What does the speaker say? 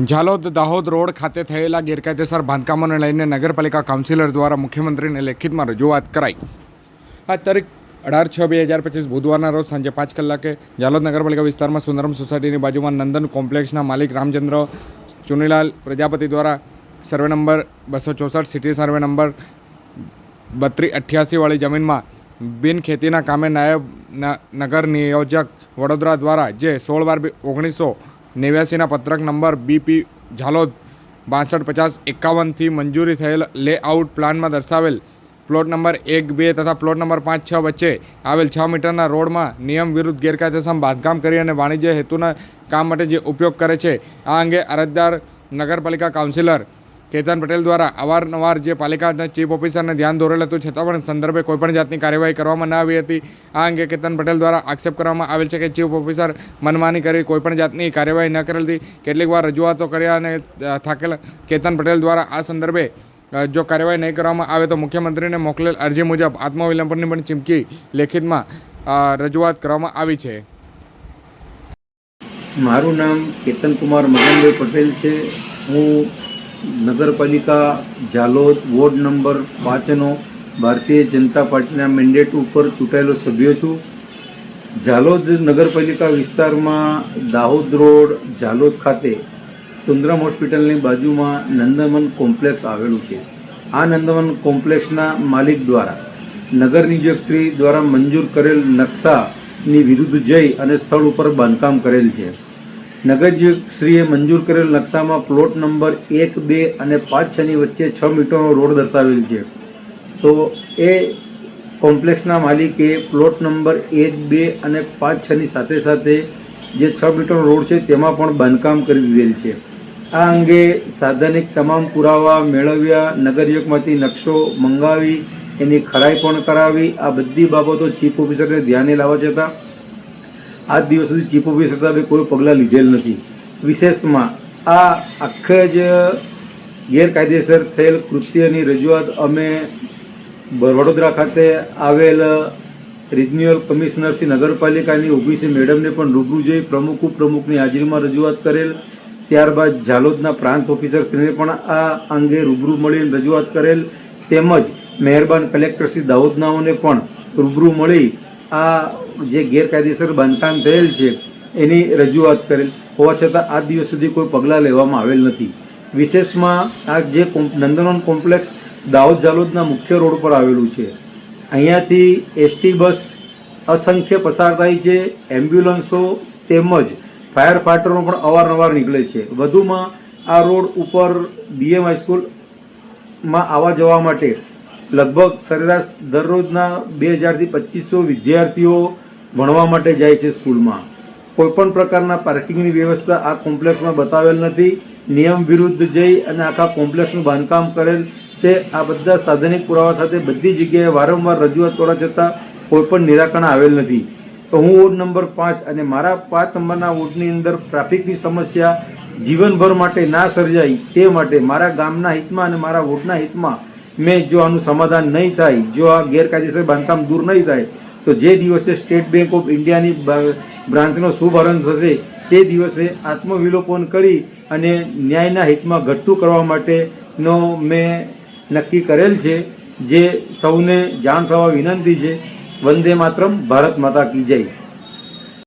Jhalod Dahod road ખાતે થયેલા ગેરકાયદેસર બાંધકામોને લઈને નગરપાલિકા કાઉન્સિલર દ્વારા મુખ્યમંત્રીને લેખિતમાં રજૂઆત કરાઈ. આ તારીખ અઢાર છ બે હજાર પચીસ બુધવારના રોજ સાંજે પાંચ કલાકે ઝાલોદ નગરપાલિકા વિસ્તારમાં સુંદરમ સોસાયટીની બાજુમાં નંદન કોમ્પ્લેક્સના માલિક રામચંદ્ર ચુનીલાલ પ્રજાપતિ દ્વારા સર્વે નંબર બસો ચોસઠ સિટી સર્વે નંબર બત્રીસ અઠ્યાસીવાળી જમીનમાં બિન ખેતીના કામે નાયબ નગર નિયોજક વડોદરા દ્વારા જે સોળ બાર ઓગણીસો નેવ્યાસીના પત્રક નંબર બીપી ઝાલોદ, બાસઠ પચાસ એકાવનથી મંજૂરી થયેલ લેઆઉટ પ્લાનમાં દર્શાવેલ પ્લોટ નંબર એક, બે તથા પ્લોટ નંબર પાંચ, છ વચ્ચે આવેલ છ મીટરના રોડમાં નિયમ વિરુદ્ધ ગેરકાયદેસર બાંધકામ કરી અને વાણિજ્ય હેતુના કામ માટે જે ઉપયોગ કરે છે. આ અંગે અરજદાર નગરપાલિકા કાઉન્સિલર કેતન પટેલ દ્વારા અવારનવાર જે પાલિકાના ચીફ ઓફિસરને ધ્યાન દોરેલ હતું, છતાં પણ સંદર્ભે કોઈપણ જાતની કાર્યવાહી કરવામાં ન આવી હતી. આ અંગે કેતન પટેલ દ્વારા આક્ષેપ કરવામાં આવેલ છે કે ચીફ ઓફિસર મનમાની કરી કોઈપણ જાતની કાર્યવાહી ન કરેલ હતી કેટલીક વાર રજૂઆતો કર્યા અને થાકેલા. કેતન પટેલ દ્વારા આ સંદર્ભે જો કાર્યવાહી નહીં કરવામાં આવે તો મુખ્યમંત્રીને મોકલેલ અરજી મુજબ આત્મવિલંબનની પણ ચીમકી લેખિતમાં રજૂઆત કરવામાં આવી છે. મારું નામ કેતન કુમાર મગનભાઈ પટેલ છે. હું નગરપાલિકા ઝાલોદ વોર્ડ નંબર પાંચનો ભારતીય જનતા પાર્ટીના મેન્ડેટ ઉપર ચૂંટાયેલો સભ્ય છું. ઝાલોદ નગરપાલિકા વિસ્તારમાં દાહોદ રોડ ઝાલોદ ખાતે સુંદરમ હોસ્પિટલની બાજુમાં નંદનવન કોમ્પ્લેક્સ આવેલું છે. આ નંદનવન કોમ્પ્લેક્સના માલિક દ્વારા નગર નિયોજકશ્રી દ્વારા મંજૂર કરેલ નકશાની વિરુદ્ધ જઈ અને સ્થળ ઉપર બાંધકામ કરેલ છે. નગર નિયોજકશ્રીએ મંજૂર કરેલ નકશામાં પ્લોટ નંબર એક, બે અને પાંચ છની વચ્ચે છ મીટરનો રોડ દર્શાવેલ છે. તો એ કોમ્પ્લેક્સના માલિકે પ્લોટ નંબર એક, બે અને પાંચ છની સાથે સાથે જે છ મીટરનો રોડ છે તેમાં પણ બાંધકામ કરી દીધેલ છે. આ અંગે સાધનિક તમામ પુરાવા મેળવ્યા, નગરયોગમાંથી નકશો મંગાવી, એની ખરાઈ પણ કરાવી, આ બધી બાબતો ચીફ ઓફિસરને ધ્યાને લાવવા છતાં આજ દિવસ સુધી ચીફ ઓફિસર સાહેબે કોઈ પગલાં લીધેલ નથી. વિશેષમાં આ આખે જ ગેરકાયદેસર થયેલ કૃત્યની રજૂઆત અમે વડોદરા ખાતે આવેલ રિજનલ કમિશનર શ્રી નગરપાલિકાની ઓફિસે મેડમને પણ રૂબરૂ જોઈ પ્રમુખ ઉપપ્રમુખની હાજરીમાં રજૂઆત કરેલ. ત્યારબાદ ઝાલોદના પ્રાંત ઓફિસરશ્રીને પણ આ અંગે રૂબરૂ મળીને રજૂઆત કરેલ. તેમજ મહેરબાન કલેક્ટર શ્રી દાહોદનાઓને પણ રૂબરૂ મળી આ જે ગેરકાયદેસર બાંધકામ થયેલ છે, એની રજૂઆત કરેલ. હોવા છતાં આ દિવસ સુધી કોઈ પગલાં લેવામાં આવેલ નથી. વિશેષમાં આ જે નંદનવન કોમ્પ્લેક્સ દાહોદ જાલોદના મુખ્ય રોડ પર આવેલું છે. અહીંયાથી એસટી બસ અસંખ્ય પસાર થાય છે, એમ્બ્યુલન્સો તેમજ ફાયર ફાઈટરો પણ અવારનવાર નીકળે છે. વધુમાં આ રોડ ઉપર બીએમ હાઈસ્કૂલમાં આવવા જવા માટે લગભગ સરેરાશ દરરોજના બે હજારથી પચીસો વિદ્યાર્થીઓ ભણવા માટે જાય છે સ્કૂલમાં. કોઈપણ પ્રકારના પાર્કિંગની વ્યવસ્થા આ કોમ્પ્લેક્સમાં બતાવેલ નથી. નિયમ વિરુદ્ધ જઈ અને આખા કોમ્પ્લેક્સનું બાંધકામ કરેલ છે. આ બધા સાધનિક પુરાવા સાથે બધી જગ્યાએ વારંવાર રજૂઆત કરવા છતાં કોઈપણ નિરાકરણ આવેલ નથી. તો હું વોર્ડ નંબર પાંચ અને મારા પાંચ નંબરના વોર્ડની અંદર ટ્રાફિકની સમસ્યા જીવનભર માટે ના સર્જાય તે માટે મારા ગામના હિતમાં અને મારા વોર્ડના હિતમાં મેં જો આનું સમાધાન નહીં થાય, જો આ ગેરકાયદેસર બાંધકામ દૂર નહીં થાય, તો જે દિવસે સ્ટેટ બેંક ઓફ ઇન્ડિયાની બ્રાન્ચનો શુભારંભ થશે, તે દિવસે આત્મવિલોપન કરી અને ન્યાયના હિતમાં ઘટતું કરવા માટેનો મેં નક્કી કરેલ છે, જે સૌને જાણ થવા વિનંતી છે. વંદે માતરમ, ભારત માતા કી જય.